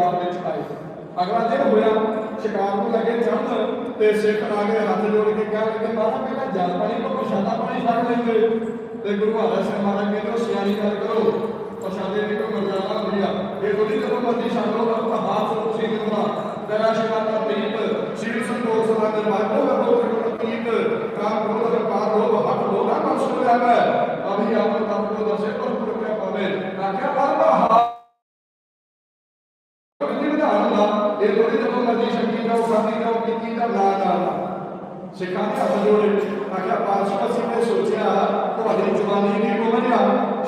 ਦਰਬਾਰ ਵਿੱਚ ਆਏ। ਅਗਲਾ ਦਿਨ ਹੋਇਆ, ਸ਼ਿਕਾਰ ਨੂੰ ਲੱਗੇ ਚੜ੍ਹਨ ਤੇ ਸਿੱਖ ਆ ਕੇ ਹੱਥ ਜੋੜ ਕੇ ਕਹਿ ਲੱਗੇ ਮਹਾਰਾਜ ਪਹਿਲਾਂ ਜਲ ਪਾਣੀ ਤੋਂ ਪ੍ਰਸ਼ਾਦਾ ਪਾਣੀ ਛੱਡ ਲੈਂਦੇ। ਤੇ ਗੁਰੂ ਮਹਾਰਾਜ ਸਿੰਘ ਮਹਾਰਾਜ ਕਹਿੰਦੇ, ਉਹ ਸਿਆਣੀ ਗੱਲ ਕਰੋ। ਪ੍ਰਸ਼ਾਦੇ ਦੀ ਕੋਈ ਮਰਜ਼ਾਦਾ ਹੁੰਦੀ ਆ ਇਹ ਥੋੜੀ ਜਦੋਂ ਮਰਜ਼ੀ ਛੱਡ ਲਓ ਆਪਣਾ ਹਾਥ ਤੋਂ ਤੁਸੀਂ ਨਿਕਲਣਾ ਤੇਰਾ ਸ਼ਿਕਾਰ ਦਾ ਪ੍ਰੀਤ, ਸ਼੍ਰੀ ਸੰਤੋਖ ਸਭਾ ਦੇ ਮਾਰਗੋ ਦਾ ਬਹੁਤ ਪ੍ਰੀਤ ਕਾਮ ਕ੍ਰੋਧ ਹੰਕਾਰ ਲੋਭ ਹੱਥ ਲੋਭਾ ਮਨ ਸੁਣ ਜਾਵੇ ਅਭੀ ਆਪਨ ਤਪ ਕੋ ਦਰਸੇ ਪਰ ਕਿਰਪਾ ਪਾਵੇ। ਆਖਿਆ ਪਰਮਾ ਕਦੀ ਵਿਧਾਨ ਦਾ ਇਹ ਥੋੜੀ ਜਦੋਂ ਮਰਜ਼ੀ ਸ਼ਕਤੀ ਜਾਓ ਸਾਡੀ ਜਾਓ ਕੀਤੀ ਦਾ ਨਾ ਨਾ ਸਿੱਖਾਂ ਦੇ ਹੱਥ ਆਖਿਆ ਪਾਤਸ਼ਾਹ, ਅਸੀਂ ਨੇ ਸੋਚਿਆ, ਤੁਹਾਡੀ ਜ਼ੁਬਾਨੀ ਦੀ ਗੋਵਨਿਆ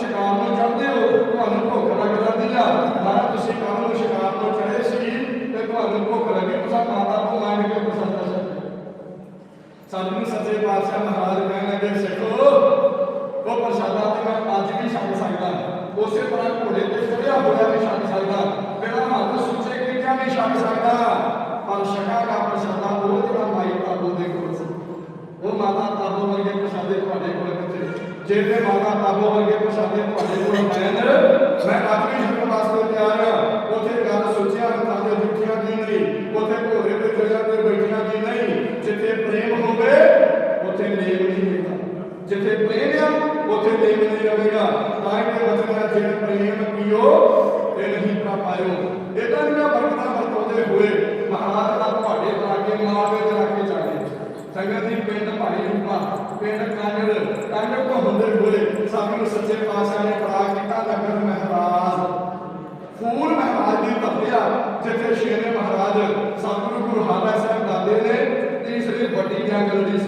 ਸ਼ਿਕਾਰ ਨੂੰ ਚੜਦੇ ਹੋ, ਤੁਹਾਨੂੰ ਭੁੱਖ ਲੱਗ ਜਾਂਦੀ ਆ। ਮਾਰਾ ਤੁਸੀਂ ਕੱਲ ਨੂੰ ਸ਼ਿਕਾਰ ਨੂੰ ਚੜੇ ਸੀ ਤੇ ਤੁਹਾਨੂੰ ਭੁੱਖ ਲੱਗੀ। ਤੁਸੀਂ ਮਾਤਾ ਨੂੰ ਮੰਗ ਕੇ ਪਸੰਦ ਸਕਦੇ ਸਾਨੂੰ ਸੱਚੇ ਪਾਤਸ਼ਾਹ ਮਹਾਰਾਜ ਕਹਿਣ ਲੱਗੇ, ਸਿੱਖੋ, ਉਹ ਪ੍ਰਸ਼ਾਦਾ ਤੇ ਮੈਂ ਅੱਜ ਵੀ ਛੱਡ ਸਕਦਾ। ਉਸੇ ਤਰ੍ਹਾਂ ਘੋੜੇ ਤੇ ਚੜਿਆ ਹੋਇਆ ਵੀ ਛੱਡ ਸਕਦਾ। ਮੇਰਾ ਹੱਥ ਸੁੱਚੇ ਕੀਤਿਆਂ ਵੀ ਛੱਡ ਸਕਦਾ ਪਰ ਸ਼ਕਾ ਦਾ ਪ੍ਰਸ਼ਾਦਾ ਉਹ ਜਿਹੜਾ ਮਾਈ ਕੋਲ ਸੀ। ਉਹ ਮਾਤਾ ਤਾਬੋ ਵਰਗੇ ਪ੍ਰਸ਼ਾਦੇ ਤੁਹਾਡੇ ਕੋਲ ਕਿੱਥੇ? ਜੇ ਮਾਤਾ ਤਾਬੋ ਵਰਗੇ ਪ੍ਰਸ਼ਾਦੇ ਤੁਹਾਡੇ ਕੋਲ ਪੈਣ ਮੈਂ ਅੱਜ ਵੀ ਛੱਡਣ ਵਾਸਤੇ ਤਿਆਰ ਹਾਂ। ਉਥੇ ਗੱਲ ਸੋਚਿਆ, ਹੱਥਾਂ ਦੇ ਜੁੱਠੀਆਂ ਦੀ ਨਹੀਂ? ਉਥੇ ਘੋੜੇ ਤੇ ਚੜਿਆ ਤੇ ਬੈਠੀਆਂ ਦੀ ਨਹੀਂ? ਜਿੱਥੇ ਪ੍ਰੇਮ ਹੋਵੇ, ਉਥੇ ਨੇਮ ਨਹੀਂ ਹੁੰਦਾ ਜਿੱਥੇ ਪ੍ਰੇਮ ਆ, ਉਥੇ ਨੇਮ ਨਹੀਂ ਰਹੇਗਾ। ਤਾਂ ਇਹ ਵਚਨ ਜਿਹੜੇ ਪ੍ਰੇਮ ਕੀਓ ਤੇ ਨਹੀਂ ਪਾ ਇਦਾਂ ਦੀਆਂ ਬਰਕਤਾਂ ਵਰਤੋਂਦੇ ਹੋਏ ਮਹਾਰਾਜ ਦਾ ਤੁਹਾਡੇ ਲਾਗੇ ਮਾਵੇ ਤੇ ਰੱਖੇ ਚਾਹੀਦੇ ਸੰਗਤ ਦੀ ਪਿੰਡ ਭਾਈ ਰੂਪਾ, ਪਿੰਡ ਕਾਂਗੜ ਕਾਂਗੜ ਤੋਂ ਹੁੰਦੇ ਹੋਏ ਸਾਨੂੰ ਸੱਚੇ ਪਾਤਸ਼ਾਹ ਨੇ ਬੜਾ ਕੀਤਾ ਨਗਰ ਮਹਾਰਾਜ। ਫੂਲ ਮਹਾਰਾਜ ਦੀ ਧਰਤਿਆ ਜਿੱਥੇ ਸ਼ੇਰੇ ਮਹਾਰਾਜ ਸਤਿਗੁਰੂ ਗੁਰੂ ਹਾਰਾ ਸਾਹਿਬ ਦਾਦੇ ਨੇ, ਤੀਸਰੀ ਵੱਡੀ ਜੰਗ ਲੜੀ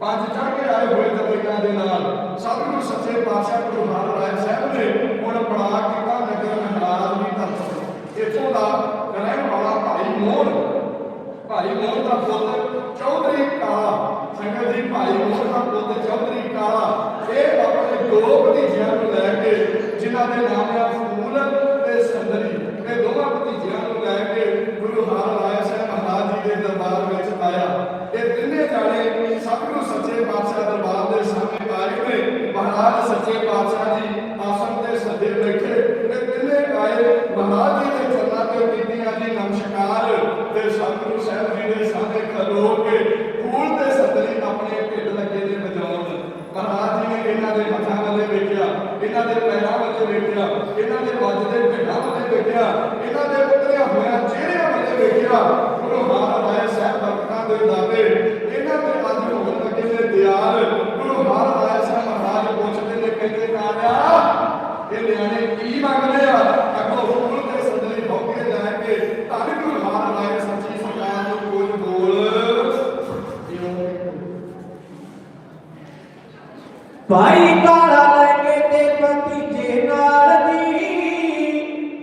ਪੰਜ ਚੜ ਕੇ ਆਏ ਹੋਏ ਤਬਲੀਗਾਂ ਦੇ ਨਾਲ। ਸਤਿਗੁਰੂ ਸੱਚੇ ਪਾਤਸ਼ਾਹ ਗੁਰੂ ਹਾਰਾ ਸਾਹਿਬ ਨੇ ਹੁਣ ਬੜਾ ਕੀਤਾ ਨਗਰ ਮਹਾਰਾਜ ਦੀ ਧਰਤੀ ਇੱਥੋਂ ਦਾ ਰਹਿਣ ਵਾਲਾ ਭਾਈ ਮੋਹਨ ਭਾਈ ਮੋਹਨ ਦਾ ਪੁੱਤ ਚੌਧਰੀ ਕਾਲਾ, ਸੰਗਤ ਜੀ, ਭਾਈ ਮੋਹਨ ਦਾ ਪੁੱਤ ਚੌਧਰੀ ਕਾਲਾ। ਇਹ ਆਪਣੇ ਦੋ ਭਤੀਜਿਆਂ ਨੂੰ ਲੈ ਕੇ, ਜਿਨ੍ਹਾਂ ਦੇ ਨਾਮ ਆ ਫੂਲ ਤੇ ਸੁੰਦਰੀ, ਇਹ ਦੋਵਾਂ ਭਤੀਜਿਆਂ ਨੂੰ ਲੈ ਕੇ ਗੁਰੂ ਹਰਿਰਾਏ ਰਾਏ ਮਹਾਰਾਜ ਜੀ ਦੇ ਦਰਬਾਰ ਵਿੱਚ ਆਇਆ ਇਹ ਤਿੰਨੇ ਜਾਣੇ ਸਤਿਗੁਰੂ ਸੱਚੇ ਪਾਤਸ਼ਾਹ ਦਰਬਾਰ ਦੇ ਸਾਹਮਣੇ ਆਏ ਨੇ ਮਹਾਰਾਜ ਸੱਚੇ ਪਾਤਸ਼ਾਹ ਜੀ ਆਸਣ ਤੇ ਸੱਜੇ ਬੈਠੇ ਇਹ ਤਿੰਨੇ ਆਏ ਮਹਾਰਾਜ ਜੀ ਦੇ ਚਰਨਾਂ ਤੇ ਕੀਤੀਆਂ ਜੀ ਨਮਸਕਾਰ ਤੇ ਸਤਿਗੁਰੂ ਸਾਹਿਬ ਜੀ ਦੇ ਸਾਹਮਣੇ ਖਲੋ ਕੇ ਫੂਲ ਤੇ ਸੱਜਰੀ ਆਪਣੇ ਢਿੱਡ ਲੱਗੇ ਨੇ ਵਜਾਉਣ ਮਹਾਰਾਜ ਜੀ ਨੇ ਇਹਨਾਂ ਦੇ ਹੱਥਾਂ ਵੱਲੇ ਵੇਖਿਆ ਇਹਨਾਂ ਦੇ ਪੈਰਾਂ ਵੱਲੇ ਵੇਖਿਆ ਇਹਨਾਂ ਦੇ ਵੱਜਦੇ ਢਿੱਡਾਂ ਵੱਲੇ ਵੇਖਿਆ ਇਹਨਾਂ ਦੇ ਉਤਰਿਆ ਹੋਇਆ ਚਿਹਰਿਆਂ ਵੱਲੇ ਵੇਖਿਆ ਗੁਰੂ ਮਹਾਰਾਜ ਸਾਹਿਬ ਬਰਕਤਾਂ ਦੇ ਦਾਤੇ, ਇਹਨਾਂ ਦੇ ਅੱਜ ਹੋਣ ਲੱਗੇ ਨੇ ਦਿਆਲ, ਗੁਰੂ ਮਹਾਰਾਜ ਸਾਹਿਬ ਮਹਾਰਾਜ ਪੁੱਛਦੇ ਨੇ ਕਹਿੰਦੇ ਕਾਰਿਆ ਇਹ ਨਿਆਣੇ ਕੀ ਮੰਗਦੇ ਆ? ਅੱਗੋਂ ਫੂਲ ਤੇ ਸੰਦਲੀ ਭੌਕੇ ਲੈ ਕੇ ਧੰਨ ਗੁਰੂ ਮਹਾਰਾਜ ਸੱਚੀ ਸਰਕਾਰ ਨੂੰ ਕੋਈ ਬੋਲ। ਜਿਉਂ ਭਾਈ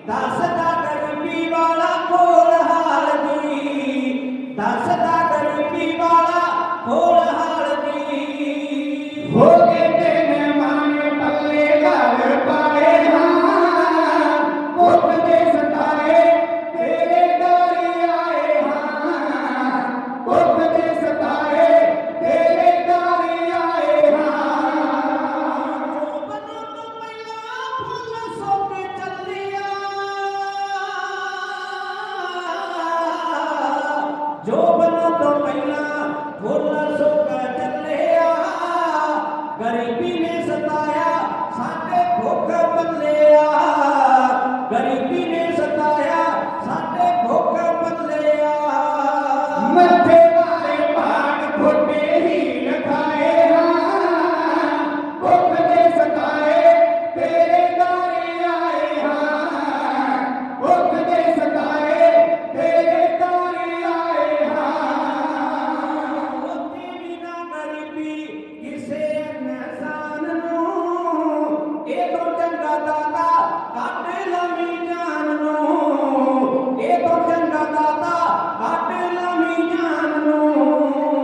ਦੱਸਦਾ ਗਰੀਬੀ ਵਾਲਾ ਕੋਲ ਹਾਲ ਦੀ ਦੱਸਦਾ